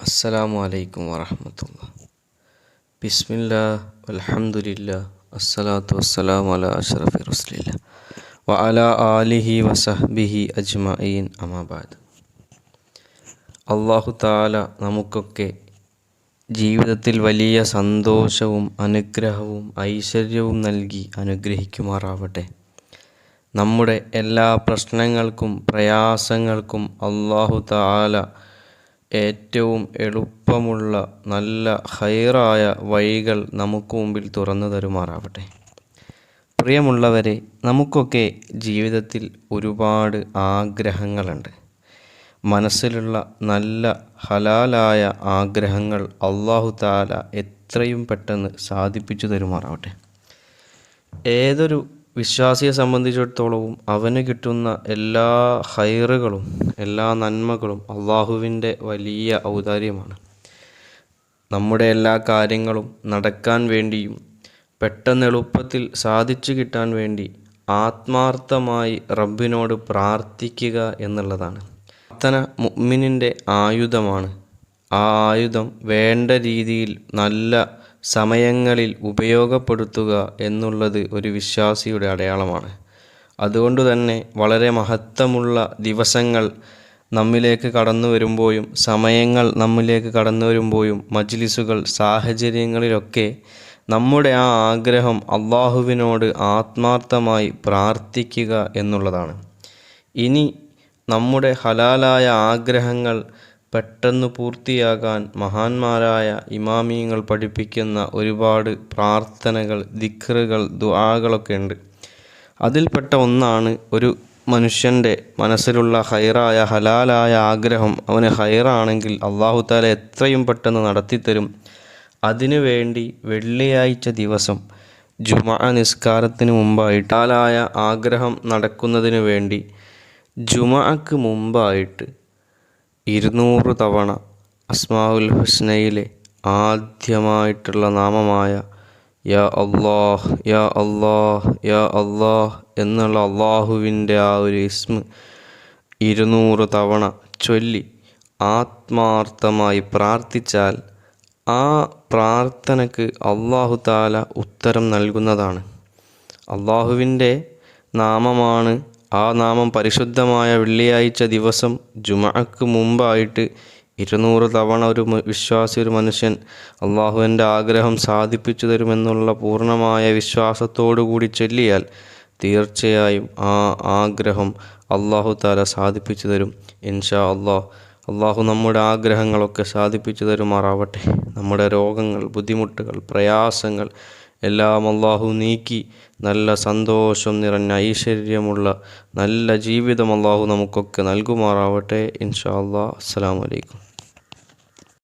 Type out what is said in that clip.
അസ്സലാമു അലൈക്കും വറഹമത്തുള്ള. ബിസ്മില്ല അലഹമുല്ല അസ്സലാത്തു വസ്സലാം അല അഷറഫി റസ്ലില്ല. വ അല ആലിഹി വസഹ്ബിഹി അജ്മഈൻ അമാബാദ് അള്ളാഹു താല നമുക്കൊക്കെ ജീവിതത്തിൽ വലിയ സന്തോഷവും അനുഗ്രഹവും ഐശ്വര്യവും നൽകി അനുഗ്രഹിക്കുമാറാവട്ടെ. നമ്മുടെ എല്ലാ പ്രശ്നങ്ങൾക്കും പ്രയാസങ്ങൾക്കും അള്ളാഹു താല ഏറ്റവും എളുപ്പമുള്ള നല്ല ഹൈറായ വഴികൾ നമുക്ക് മുമ്പിൽ തുറന്നു തരുമാറാവട്ടെ. പ്രിയമുള്ളവരെ നമുക്കൊക്കെ ജീവിതത്തിൽ ഒരുപാട് ആഗ്രഹങ്ങളുണ്ട്. മനസ്സിലുള്ള നല്ല ഹലാലായ ആഗ്രഹങ്ങൾ അള്ളാഹു താല എത്രയും പെട്ടെന്ന് സാധിപ്പിച്ചു തരുമാറാവട്ടെ. ഏതൊരു വിശ്വാസിയെ സംബന്ധിച്ചിടത്തോളവും അവന് കിട്ടുന്ന എല്ലാ ഹൈറുകളും എല്ലാ നന്മകളും അള്ളാഹുവിന്റെ വലിയ ഔദാര്യമാണ്. നമ്മുടെ എല്ലാ കാര്യങ്ങളും നടക്കാൻ വേണ്ടിയും പെട്ടെന്ന് എളുപ്പത്തിൽ സാധിച്ചു കിട്ടാൻ വേണ്ടി ആത്മാർത്ഥമായി റബ്ബിനോട് പ്രാർത്ഥിക്കുക എന്നുള്ളതാണ്. പ്രാർത്ഥന മുഅ്മിനിന്റെ ആയുധമാണ്. ആ ആയുധം വേണ്ട രീതിയിൽ നല്ല സമയങ്ങളിൽ ഉപയോഗപ്പെടുത്തുക എന്നുള്ളത് ഒരു വിശ്വാസിയുടെ അടയാളമാണ്. അതുകൊണ്ട് തന്നെ വളരെ മഹത്വമുള്ള ദിവസങ്ങൾ നമ്മിലേക്ക് കടന്നു വരുമ്പോഴും സമയങ്ങൾ നമ്മിലേക്ക് കടന്നു വരുമ്പോഴും മജ്ലിസുകൾ സാഹചര്യങ്ങളിലൊക്കെ നമ്മുടെ ആ ആഗ്രഹം അള്ളാഹുവിനോട് ആത്മാർത്ഥമായി പ്രാർത്ഥിക്കുക എന്നുള്ളതാണ്. ഇനി നമ്മുടെ ഹലാലായ ആഗ്രഹങ്ങൾ പെട്ടെന്ന് പൂർത്തിയാകാൻ മഹാന്മാരായ ഇമാമിയങ്ങൾ പഠിപ്പിക്കുന്ന ഒരുപാട് പ്രാർത്ഥനകൾ ദിക്റുകൾ ദുആകളൊക്കെ ഉണ്ട്. അതിൽപ്പെട്ട ഒന്നാണ് ഒരു മനുഷ്യന്റെ മനസ്സിലുള്ള ഹൈറായ ഹലാലായ ആഗ്രഹം. അവന് ഹൈറാണെങ്കിൽ അള്ളാഹു താല എത്രയും പെട്ടെന്ന് നടത്തിത്തരും. അതിനു വേണ്ടി വെള്ളിയാഴ്ച ദിവസം ജുമാ നിസ്കാരത്തിന് മുമ്പായിട്ട് ഹലാലായ ആഗ്രഹം നടക്കുന്നതിന് വേണ്ടി ജുമാക്ക് മുമ്പായിട്ട് ഇരുന്നൂറ് തവണ അസ്മാഉൽ ഹുസ്നയിലെ ആദ്യമായിട്ടുള്ള നാമമായ യാ അള്ളാഹ് യാ അള്ളാഹ് യാ അള്ളാഹ് എന്നുള്ള അള്ളാഹുവിന്റെ ആ ഒരു ഇസ്മ ഇരുന്നൂറ് തവണ ചൊല്ലി ആത്മാർത്ഥമായി പ്രാർത്ഥിച്ചാൽ ആ പ്രാർത്ഥനയ്ക്ക് അള്ളാഹു താല ഉത്തരം നൽകുന്നതാണ്. അള്ളാഹുവിന്റെ നാമമാണ് ആ നാമം പരിശുദ്ധമായ വെള്ളിയാഴ്ച ദിവസം ജുമഅക്ക് മുമ്പായിട്ട് ഇരുന്നൂറ് തവണ ഒരു വിശ്വാസി ഒരു മനുഷ്യൻ അള്ളാഹുവിന്റെ ആഗ്രഹം സാധിപ്പിച്ചു തരുമെന്നുള്ള പൂർണമായ വിശ്വാസത്തോടു കൂടി ചൊല്ലിയാൽ തീർച്ചയായും ആ ആഗ്രഹം അള്ളാഹു താല സാധിപ്പിച്ചു തരും. ഇൻഷാ അള്ളാഹ്. അള്ളാഹു നമ്മുടെ ആഗ്രഹങ്ങളൊക്കെ സാധിപ്പിച്ചു തരുമാറാവട്ടെ. നമ്മുടെ രോഗങ്ങൾ ബുദ്ധിമുട്ടുകൾ പ്രയാസങ്ങൾ എല്ലാം അള്ളാഹു നീക്കി നല്ല സന്തോഷം നിറഞ്ഞ ഐശ്വര്യമുള്ള നല്ല ജീവിതം അള്ളാഹു നമുക്കൊക്കെ നൽകുമാറാവട്ടെ. ഇൻഷാ അള്ളാഹ് അസ്സാം വലൈക്കും